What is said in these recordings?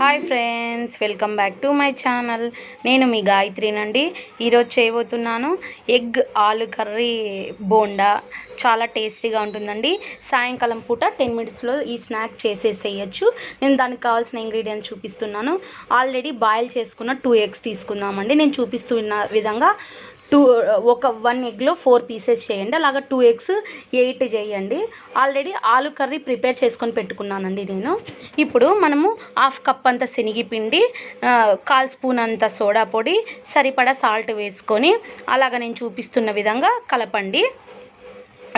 Hi friends welcome back to my channel నేను మీ గాయత్రినండి. ఈరోజు చేయబోతున్నాను ఎగ్ ఆలు కర్రీ బోండా. చాలా టేస్టీగా ఉంటుందండి. సాయంకాలం పూట టెన్ మినిట్స్లో ఈ స్నాక్ చేసేసేయచ్చు. నేను దానికి కావాల్సిన ఇంగ్రీడియంట్స్ చూపిస్తున్నాను. ఆల్రెడీ బాయిల్ చేసుకున్న టూ ఎగ్స్ తీసుకుందామండి. నేను చూపిస్తున్న విధంగా టూ ఒక వన్ ఎగ్లో ఫోర్ పీసెస్ చేయండి. అలాగా టూ ఎగ్స్ ఎయిట్ చేయండి. ఆల్రెడీ ఆలు కర్రీ ప్రిపేర్ చేసుకొని పెట్టుకున్నానండి నేను. ఇప్పుడు మనము హాఫ్ కప్ అంత శనగపిండి కాల్ స్పూన్ అంత సోడా పొడి సరిపడా సాల్ట్ వేసుకొని అలాగ నేను చూపిస్తున్న విధంగా కలపండి.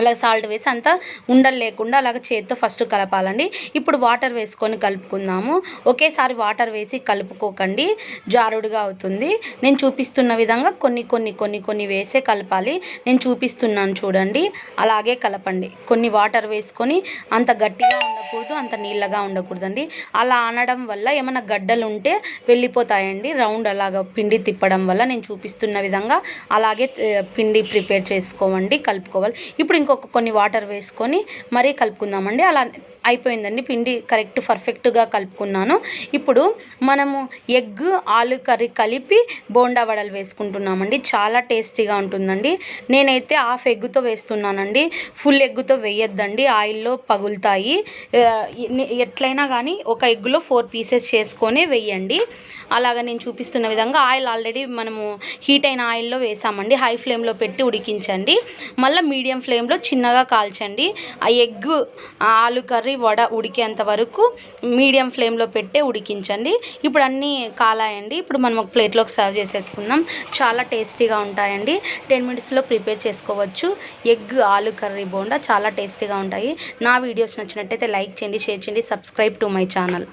అలా సాల్ట్ వేసి అంతా ఉండలు లేకుండా అలాగ చేతితో ఫస్ట్ కలపాలండి. ఇప్పుడు వాటర్ వేసుకొని కలుపుకుందాము. ఒకేసారి వాటర్ వేసి కలుపుకోకండి. జారుడుగా అవుతుంది. నేను చూపిస్తున్న విధంగా కొన్ని కొన్ని కొన్ని కొన్ని వేసే కలపాలి. నేను చూపిస్తున్నాను చూడండి. అలాగే కలపండి. కొన్ని వాటర్ వేసుకొని అంత గట్టిగా ఉండకూడదు అంత నీళ్ళగా ఉండకూడదండి. అలా అనడం వల్ల ఏమైనా గడ్డలు ఉంటే వెళ్ళిపోతాయండి. రౌండ్ అలాగ పిండి తిప్పడం వల్ల నేను చూపిస్తున్న విధంగా అలాగే పిండి ప్రిపేర్ చేసుకోవండి కలుపుకోవాలి. ఇప్పుడు ఇంకొక కొన్ని వాటర్ వేసుకొని మరీ కలుపుకుందామండి. అలా అయిపోయిందండి. పిండి కరెక్ట్ పర్ఫెక్ట్గా కలుపుకున్నాను. ఇప్పుడు మనము ఎగ్ ఆలు కర్రీ కలిపి బోండా వడలు వేసుకుంటున్నామండి. చాలా టేస్టీగా ఉంటుందండి. నేనైతే హాఫ్ ఎగ్తో వేస్తున్నానండి. ఫుల్ ఎగ్గుతో వేయొద్దండి. ఆయిల్లో పగులుతాయి. ఎట్లయినా కానీ ఒక ఎగ్గులో ఫోర్ పీసెస్ చేసుకొని వేయండి. అలాగ నేను చూపిస్తున్న విధంగా ఆయిల్ ఆల్రెడీ మనము హీట్ అయిన ఆయిల్లో వేసామండి. హై ఫ్లేమ్లో పెట్టి ఉడికించండి. మళ్ళీ మీడియం ఫ్లేమ్లో చిన్నగా కాల్చండి. ఆ ఎగ్ ఆలు కర్రీ కర్రీ వడ ఉడికేంత వరకు మీడియం ఫ్లేమ్లో పెట్టే ఉడికించండి. ఇప్పుడు అన్నీ కాలాయండి. ఇప్పుడు మనం ఒక ప్లేట్లోకి సర్వ్ చేసేసుకుందాం. చాలా టేస్టీగా ఉంటాయండి. టెన్ మినిట్స్లో ప్రిపేర్ చేసుకోవచ్చు. ఎగ్ ఆలు కర్రీ బోండా చాలా టేస్టీగా ఉంటాయి. నా వీడియోస్ నచ్చినట్టయితే లైక్ చేయండి షేర్ చేయండి సబ్స్క్రైబ్ టు మై ఛానల్.